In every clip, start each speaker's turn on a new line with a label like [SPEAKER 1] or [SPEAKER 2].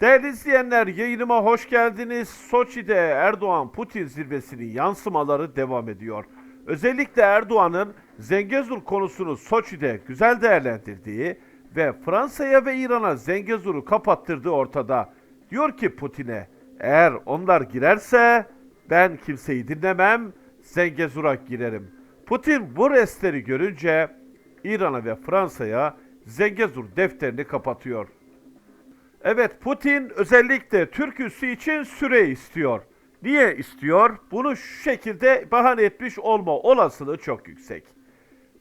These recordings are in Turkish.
[SPEAKER 1] Değerli izleyenler yayınıma hoş geldiniz. Soçi'de Erdoğan-Putin zirvesinin yansımaları devam ediyor. Özellikle Erdoğan'ın Zengezur konusunu Soçi'de güzel değerlendirdiği ve Fransa'ya ve İran'a Zengezur'u kapattırdığı ortada. Diyor ki Putin'e eğer onlar girerse ben kimseyi dinlemem Zengezur'a girerim. Putin bu restleri görünce İran'a ve Fransa'ya Zengezur defterini kapatıyor. Evet Putin özellikle Türk üssü için süre istiyor. Niye istiyor? Bunu şu şekilde bahane etmiş olma olasılığı çok yüksek.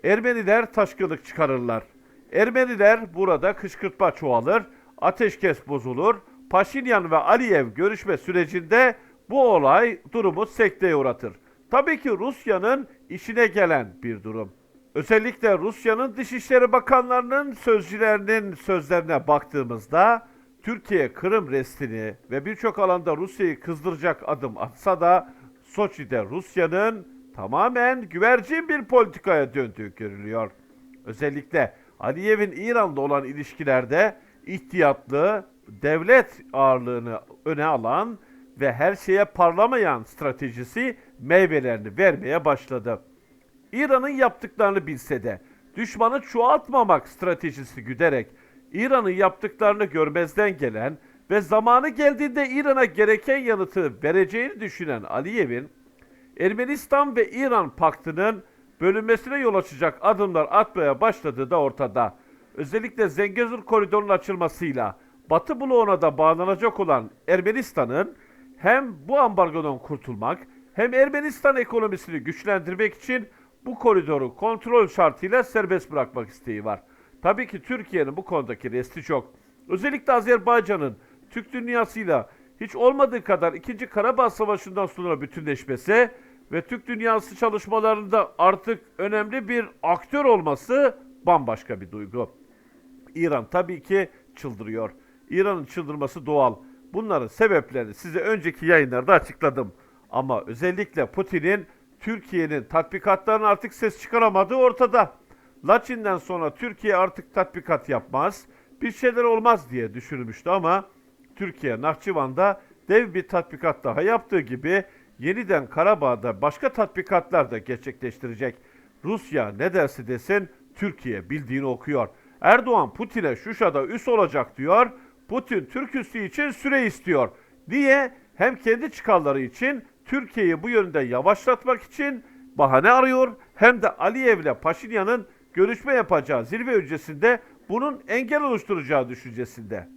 [SPEAKER 1] Ermeniler taşkınlık çıkarırlar. Ermeniler burada kışkırtma çoğalır, ateşkes bozulur. Paşinyan ve Aliyev görüşme sürecinde bu olay durumu sekteye uğratır. Tabii ki Rusya'nın işine gelen bir durum. Özellikle Rusya'nın Dışişleri Bakanlarının sözcülerinin sözlerine baktığımızda Türkiye Kırım restini ve birçok alanda Rusya'yı kızdıracak adım atsa da Soçi'de Rusya'nın tamamen güvercin bir politikaya döndüğü görülüyor. Özellikle Aliyev'in İran'la olan ilişkilerde ihtiyatlı, devlet ağırlığını öne alan ve her şeye parlamayan stratejisi meyvelerini vermeye başladı. İran'ın yaptıklarını bilse de düşmanı çoğaltmamak stratejisi güderek İran'ın yaptıklarını görmezden gelen ve zamanı geldiğinde İran'a gereken yanıtı vereceğini düşünen Aliyev'in Ermenistan ve İran paktının bölünmesine yol açacak adımlar atmaya başladığı da ortada. Özellikle Zengezur koridorunun açılmasıyla Batı bloğuna da bağlanacak olan Ermenistan'ın hem bu ambargodan kurtulmak hem Ermenistan ekonomisini güçlendirmek için bu koridoru kontrol şartıyla serbest bırakmak isteği var. Tabii ki Türkiye'nin bu konudaki resti çok. Özellikle Azerbaycan'ın Türk dünyasıyla hiç olmadığı kadar 2. Karabağ Savaşı'ndan sonra bütünleşmesi ve Türk dünyası çalışmalarında artık önemli bir aktör olması bambaşka bir duygu. İran tabii ki çıldırıyor. İran'ın çıldırması doğal. Bunların sebeplerini size önceki yayınlarda açıkladım. Ama özellikle Putin'in Türkiye'nin tatbikatlarına artık ses çıkaramadığı ortada. Laçin'den sonra Türkiye artık tatbikat yapmaz, bir şeyler olmaz diye düşünülmüştü ama Türkiye Nahçıvan'da dev bir tatbikat daha yaptığı gibi yeniden Karabağ'da başka tatbikatlar da gerçekleştirecek. Rusya ne derse desin Türkiye bildiğini okuyor. Erdoğan Putin'e Şuşa'da üs olacak diyor. Putin Türk üssü için süre istiyor diye hem kendi çıkarları için Türkiye'yi bu yönde yavaşlatmak için bahane arıyor hem de Aliyev'le Paşinyan'ın görüşme yapacağı zirve öncesinde bunun engel oluşturacağı düşüncesinde.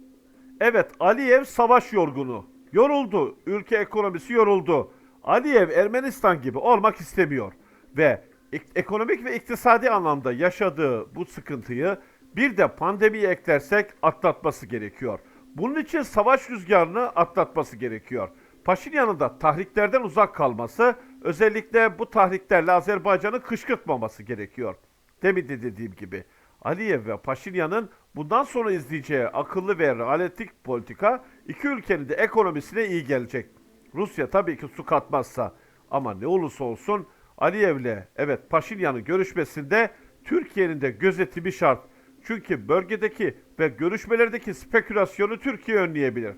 [SPEAKER 1] Evet Aliyev savaş yorgunu. Yoruldu. Ülke ekonomisi yoruldu. Aliyev Ermenistan gibi olmak istemiyor. Ve ek- ekonomik ve iktisadi anlamda yaşadığı bu sıkıntıyı bir de pandemiye eklersek atlatması gerekiyor. Bunun için savaş rüzgarını atlatması gerekiyor. Paşinyan'ın da tahriklerden uzak kalması, özellikle bu tahriklerle Azerbaycan'ı kışkırtmaması gerekiyor. Demin de dediğim gibi Aliyev ve Paşinyan'ın bundan sonra izleyeceği akıllı ve realistik politika iki ülkenin de ekonomisine iyi gelecek. Rusya tabii ki su katmazsa ama ne olursa olsun Aliyev'le evet Paşinyan'ın görüşmesinde Türkiye'nin de gözetimi şart. Çünkü bölgedeki ve görüşmelerdeki spekülasyonu Türkiye önleyebilir.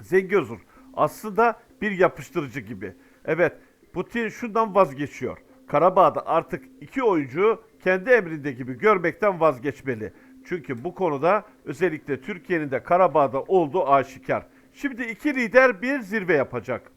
[SPEAKER 1] Zengezur aslında bir yapıştırıcı gibi. Evet Putin şundan vazgeçiyor. Karabağ'da artık iki oyuncu kendi emrinde gibi görmekten vazgeçmeli. Çünkü bu konuda özellikle Türkiye'nin de Karabağ'da olduğu aşikar. Şimdi iki lider bir zirve yapacak.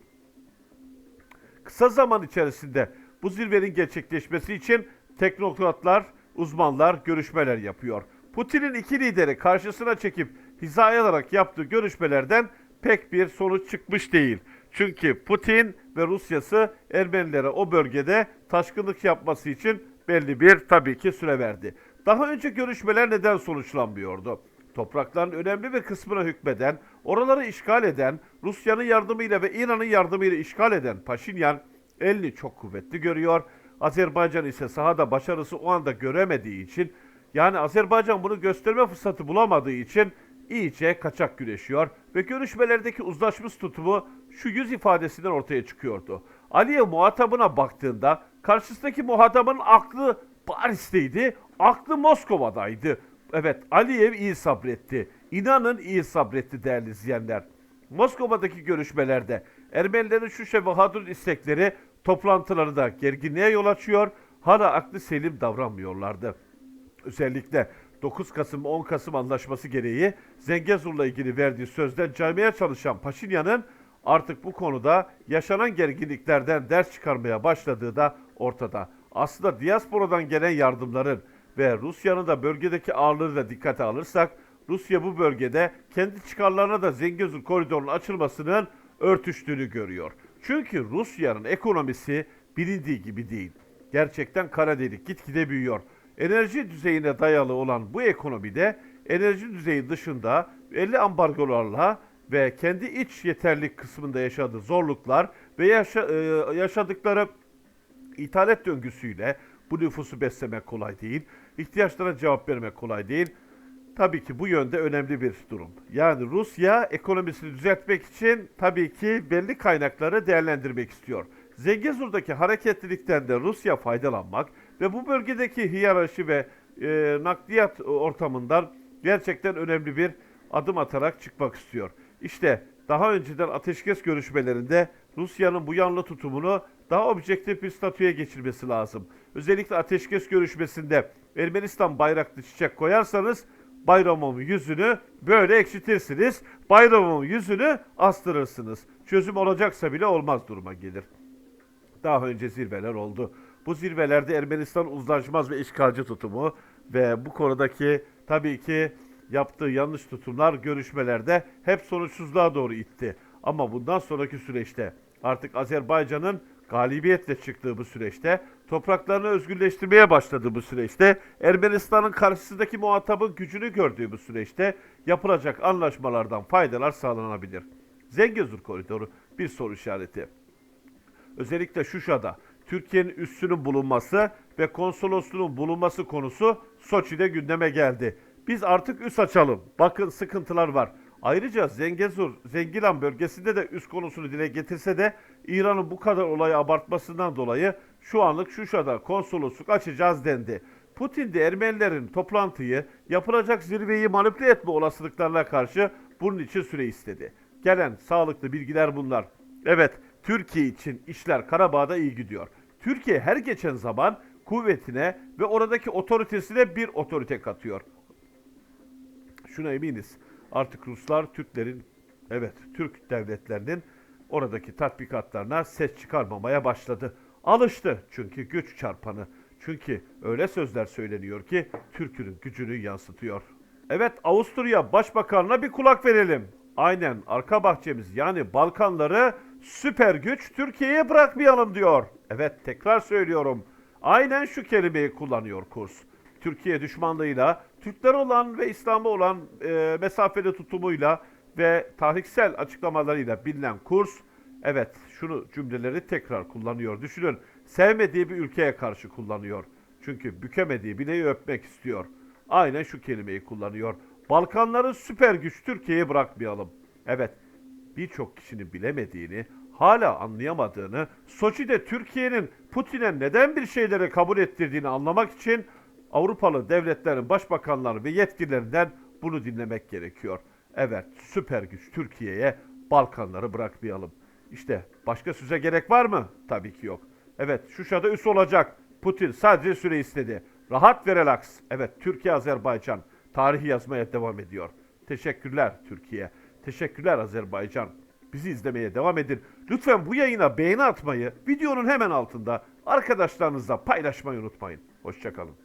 [SPEAKER 1] Kısa zaman içerisinde bu zirvenin gerçekleşmesi için teknokratlar, uzmanlar görüşmeler yapıyor. Putin'in iki lideri karşısına çekip hizaya alarak yaptığı görüşmelerden pek bir sonuç çıkmış değil. Çünkü Putin ve Rusyası Ermenilere o bölgede taşkınlık yapması için belli bir tabii ki süre verdi. Daha önce görüşmeler neden sonuçlanmıyordu? Toprakların önemli bir kısmına hükmeden, oraları işgal eden, Rusya'nın yardımıyla ve İran'ın yardımıyla işgal eden Paşinyan elini çok kuvvetli görüyor. Azerbaycan ise sahada başarısı o anda göremediği için yani Azerbaycan bunu gösterme fırsatı bulamadığı için iyice kaçak güreşiyor ve görüşmelerdeki uzlaşmış tutumu şu yüz ifadesinden ortaya çıkıyordu. Aliyev muhatabına baktığında karşısındaki muhatabın aklı Paris'teydi, aklı Moskova'daydı. Evet Aliyev iyi sabretti. İnanın iyi sabretti değerli izleyenler. Moskova'daki görüşmelerde Ermenilerin şu ve Bahadır istekleri toplantılarında gerginliğe yol açıyor, hala aklı selim davranmıyorlardı. Özellikle 9 Kasım 10 Kasım anlaşması gereği Zengezur'la ilgili verdiği sözden caymaya çalışan Paşinyan'ın artık bu konuda yaşanan gerginliklerden ders çıkarmaya başladığı da ortada. Aslında diasporadan gelen yardımların ve Rusya'nın da bölgedeki ağırlığını da dikkate alırsak Rusya bu bölgede kendi çıkarlarına da Zengezur koridorunun açılmasının örtüştüğünü görüyor. Çünkü Rusya'nın ekonomisi bilindiği gibi değil. Gerçekten kara delik gitgide büyüyor. Enerji düzeyine dayalı olan bu ekonomide enerji düzeyi dışında 50 ambargolarla ve kendi iç yeterlik kısmında yaşadığı zorluklar ve yaşa- e, yaşadıkları ithalat döngüsüyle bu nüfusu beslemek kolay değil. ihtiyaçlara cevap vermek kolay değil. Tabii ki bu yönde önemli bir durum. Yani Rusya ekonomisini düzeltmek için tabii ki belli kaynakları değerlendirmek istiyor. Zengezur'daki hareketlilikten de Rusya faydalanmak ve bu bölgedeki hiyerarşi ve e, nakliyat ortamından gerçekten önemli bir adım atarak çıkmak istiyor. İşte daha önceden ateşkes görüşmelerinde Rusya'nın bu yanlı tutumunu daha objektif bir statüye geçirmesi lazım. Özellikle ateşkes görüşmesinde Ermenistan bayraklı çiçek koyarsanız Bayramov'un yüzünü böyle ekşitirsiniz. Bayramov'un yüzünü astırırsınız. Çözüm olacaksa bile olmaz duruma gelir. Daha önce zirveler oldu. Bu zirvelerde Ermenistan uzlaşmaz ve işgalci tutumu ve bu konudaki tabii ki yaptığı yanlış tutumlar görüşmelerde hep sonuçsuzluğa doğru itti. Ama bundan sonraki süreçte artık Azerbaycan'ın galibiyetle çıktığı bu süreçte, topraklarını özgürleştirmeye başladığı bu süreçte, Ermenistan'ın karşısındaki muhatabın gücünü gördüğü bu süreçte yapılacak anlaşmalardan faydalar sağlanabilir. Zengezur koridoru bir soru işareti. Özellikle Şuşa'da Türkiye'nin üssünün bulunması ve konsolosluğun bulunması konusu Soçi'de gündeme geldi. Biz artık üs açalım. Bakın sıkıntılar var. Ayrıca Zengezur, Zengilan bölgesinde de üs konusunu dile getirse de İran'ın bu kadar olayı abartmasından dolayı şu anlık Şuşa'da konsolosluk açacağız dendi. Putin de Ermenilerin toplantıyı yapılacak zirveyi manipüle etme olasılıklarına karşı bunun için süre istedi. Gelen sağlıklı bilgiler bunlar. Evet, Türkiye için işler Karabağ'da iyi gidiyor. Türkiye her geçen zaman kuvvetine ve oradaki otoritesine bir otorite katıyor. Şuna eminiz. Artık Ruslar Türklerin, evet Türk devletlerinin oradaki tatbikatlarına ses çıkarmamaya başladı. Alıştı çünkü güç çarpanı. Çünkü öyle sözler söyleniyor ki Türk'ün gücünü yansıtıyor. Evet Avusturya Başbakanına bir kulak verelim. Aynen arka bahçemiz yani Balkanları süper güç Türkiye'ye bırakmayalım diyor. Evet tekrar söylüyorum. Aynen şu kelimeyi kullanıyor kurs. Türkiye düşmanlığıyla, Türkler olan ve İslam'a olan e, mesafeli tutumuyla ve tarihsel açıklamalarıyla bilinen kurs, evet şunu cümleleri tekrar kullanıyor. Düşünün, sevmediği bir ülkeye karşı kullanıyor. Çünkü bükemediği bileği öpmek istiyor. Aynen şu kelimeyi kullanıyor. Balkanları süper güç Türkiye'ye bırakmayalım. Evet, birçok kişinin bilemediğini, hala anlayamadığını, Soçi'de Türkiye'nin Putin'e neden bir şeyleri kabul ettirdiğini anlamak için Avrupalı devletlerin başbakanları ve yetkililerinden bunu dinlemek gerekiyor. Evet, süper güç Türkiye'ye Balkanları bırakmayalım. İşte başka söze gerek var mı? Tabii ki yok. Evet, Şuşa'da üs olacak. Putin sadece süre istedi. Rahat ve relax. Evet, Türkiye-Azerbaycan tarihi yazmaya devam ediyor. Teşekkürler Türkiye. Teşekkürler Azerbaycan. Bizi izlemeye devam edin. Lütfen bu yayına beğeni atmayı, videonun hemen altında arkadaşlarınızla paylaşmayı unutmayın. Hoşçakalın.